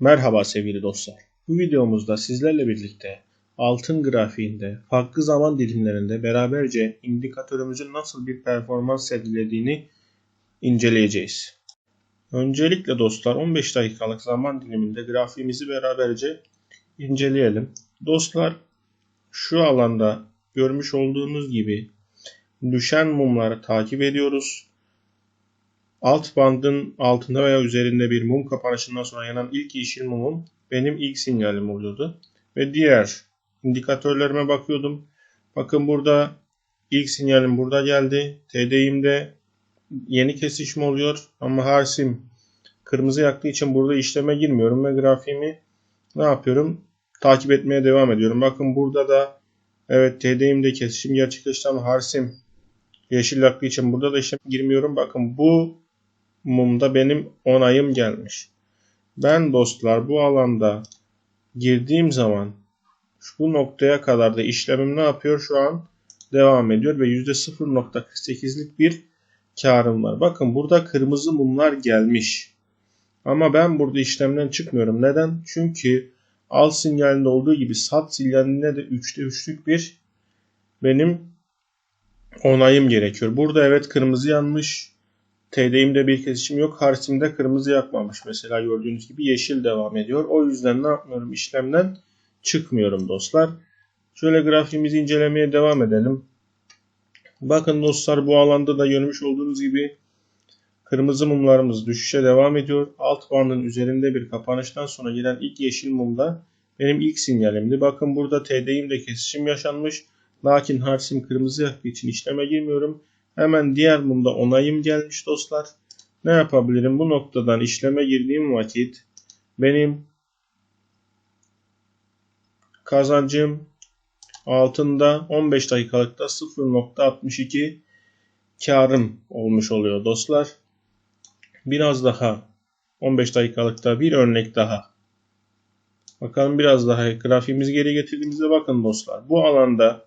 Merhaba sevgili dostlar. Bu videomuzda sizlerle birlikte altın grafiğinde farklı zaman dilimlerinde beraberce indikatörümüzün nasıl bir performans sergilediğini inceleyeceğiz. Öncelikle dostlar 15 dakikalık zaman diliminde grafiğimizi beraberce inceleyelim. Dostlar şu alanda görmüş olduğunuz gibi düşen mumları takip ediyoruz. Alt bandın altında veya üzerinde bir mum kapanışından sonra yanan ilk yeşil mumum benim ilk sinyalim oluyordu. Ve diğer indikatörlerime bakıyordum. Bakın burada ilk sinyalim burada geldi. TD'imde yeni kesişme oluyor ama Harsim kırmızı yaktığı için burada işleme girmiyorum ve grafiğimi ne yapıyorum? Takip etmeye devam ediyorum. Bakın burada da evet TD'imde kesişim gerçekleşti ama Harsim yeşil yaktığı için burada da işlem girmiyorum. Bakın bu mumda benim onayım gelmiş. Ben dostlar bu alanda girdiğim zaman bu noktaya kadar da işlemim ne yapıyor? Şu an devam ediyor ve %0.48'lik bir karım var. Bakın burada kırmızı mumlar gelmiş. Ama ben burada işlemden çıkmıyorum. Neden? Çünkü al sinyalinde olduğu gibi sat sinyalinde de 3'te 3'lük bir benim onayım gerekiyor. Burada evet kırmızı yanmış. TD'imde bir kesişim yok. Harsimde kırmızı yakmamış. Mesela gördüğünüz gibi yeşil devam ediyor. O yüzden ne yapmıyorum? İşlemden çıkmıyorum dostlar. Şöyle grafiğimizi incelemeye devam edelim. Bakın dostlar bu alanda da görmüş olduğunuz gibi kırmızı mumlarımız düşüşe devam ediyor. Alt bandın üzerinde bir kapanıştan sonra gelen ilk yeşil mumda benim ilk sinyalimdi. Bakın burada TD'imde kesişim yaşanmış. Lakin harsim kırmızı yaktığı için işleme girmiyorum. Hemen diğer mumda onayım gelmiş dostlar. Ne yapabilirim? Bu noktadan işleme girdiğim vakit benim kazancım altında 15 dakikalıkta 0.62 karım olmuş oluyor dostlar. Biraz daha 15 dakikalıkta bir örnek daha. Bakalım biraz daha grafiğimizi geri getirdiğimizde bakın dostlar. Bu alanda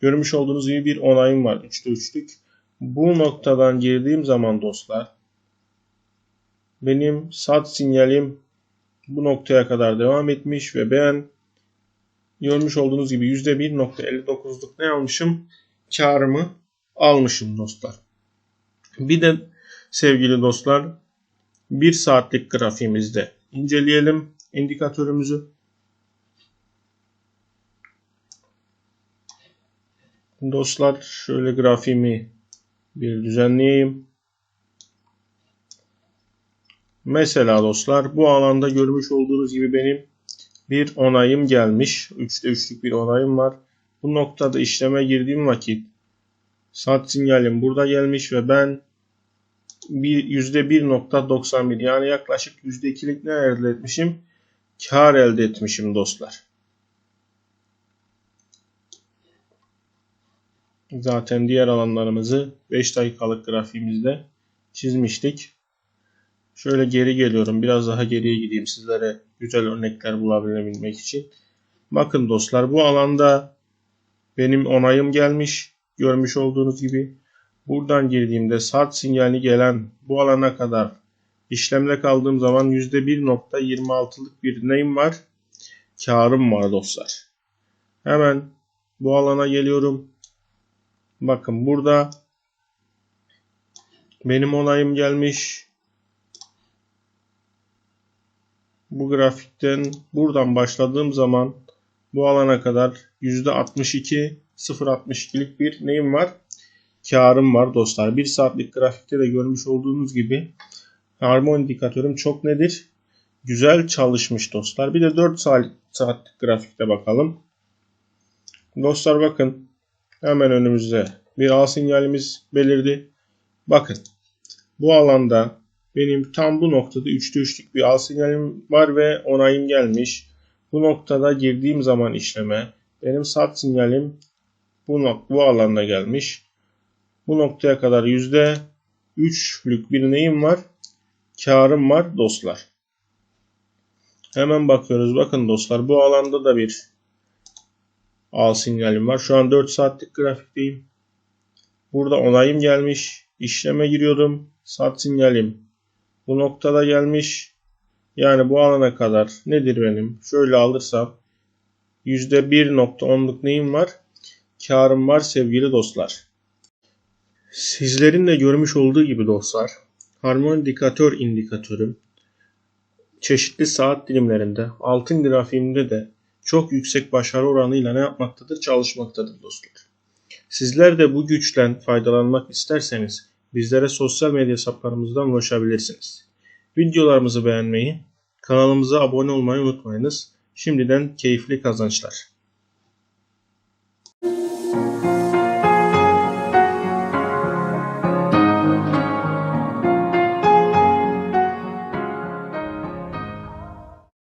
görmüş olduğunuz gibi bir onayım var. 3'te 3'lük. Bu noktadan girdiğim zaman dostlar benim sat sinyalim bu noktaya kadar devam etmiş ve ben görmüş olduğunuz gibi %1.59'luk ne almışım? Karımı almışım dostlar. Bir de sevgili dostlar bir saatlik grafiğimizde inceleyelim indikatörümüzü. Dostlar şöyle grafiğimi bir düzenleyeyim. Mesela dostlar bu alanda görmüş olduğunuz gibi benim bir onayım gelmiş. 3'te 3'lük bir onayım var. Bu noktada işleme girdiğim vakit sat sinyalim burada gelmiş ve ben bir %1.91 yani yaklaşık %2'lik ne elde etmişim? Kar elde etmişim dostlar. Zaten diğer alanlarımızı 5 dakikalık grafiğimizde çizmiştik. Şöyle geri geliyorum. Biraz daha geriye gideyim sizlere güzel örnekler bulabilmek için. Bakın dostlar bu alanda benim onayım gelmiş. Görmüş olduğunuz gibi. Buradan girdiğimde saat sinyali gelen bu alana kadar işlemde kaldığım zaman %1.26'lık bir neyim var? Karım var dostlar. Hemen bu alana geliyorum. Bakın burada benim onayım gelmiş. Bu grafikten buradan başladığım zaman bu alana kadar %62 0.62'lik bir neyim var? Karım var dostlar. 1 saatlik grafikte de görmüş olduğunuz gibi harmon indikatörüm çok nedir? Güzel çalışmış dostlar. Bir de 4 saatlik grafikte bakalım. Dostlar bakın Hemen önümüzde bir A sinyalimiz belirdi. Bakın bu alanda benim tam bu noktada 3'te 3'lük bir A sinyalim var ve onayım gelmiş. Bu noktada girdiğim zaman işleme benim sat sinyalim bu, nok bu alanda gelmiş. Bu noktaya kadar yüzde 3'lük bir neyim var? Karım var dostlar. Hemen bakıyoruz. Bakın dostlar bu alanda da bir al sinyalim var. Şu an 4 saatlik grafikteyim. Burada onayım gelmiş. İşleme giriyordum. Sat sinyalim bu noktada gelmiş. Yani bu alana kadar nedir benim? Şöyle alırsam %1.10'luk neyim var? Karım var sevgili dostlar. Sizlerin de görmüş olduğu gibi dostlar, harmoni indikatör indikatörüm çeşitli saat dilimlerinde, altın grafiğinde de çok yüksek başarı oranıyla ne yapmaktadır? Çalışmaktadır dostlar. Sizler de bu güçten faydalanmak isterseniz bizlere sosyal medya hesaplarımızdan ulaşabilirsiniz. Videolarımızı beğenmeyi, kanalımıza abone olmayı unutmayınız. Şimdiden keyifli kazançlar.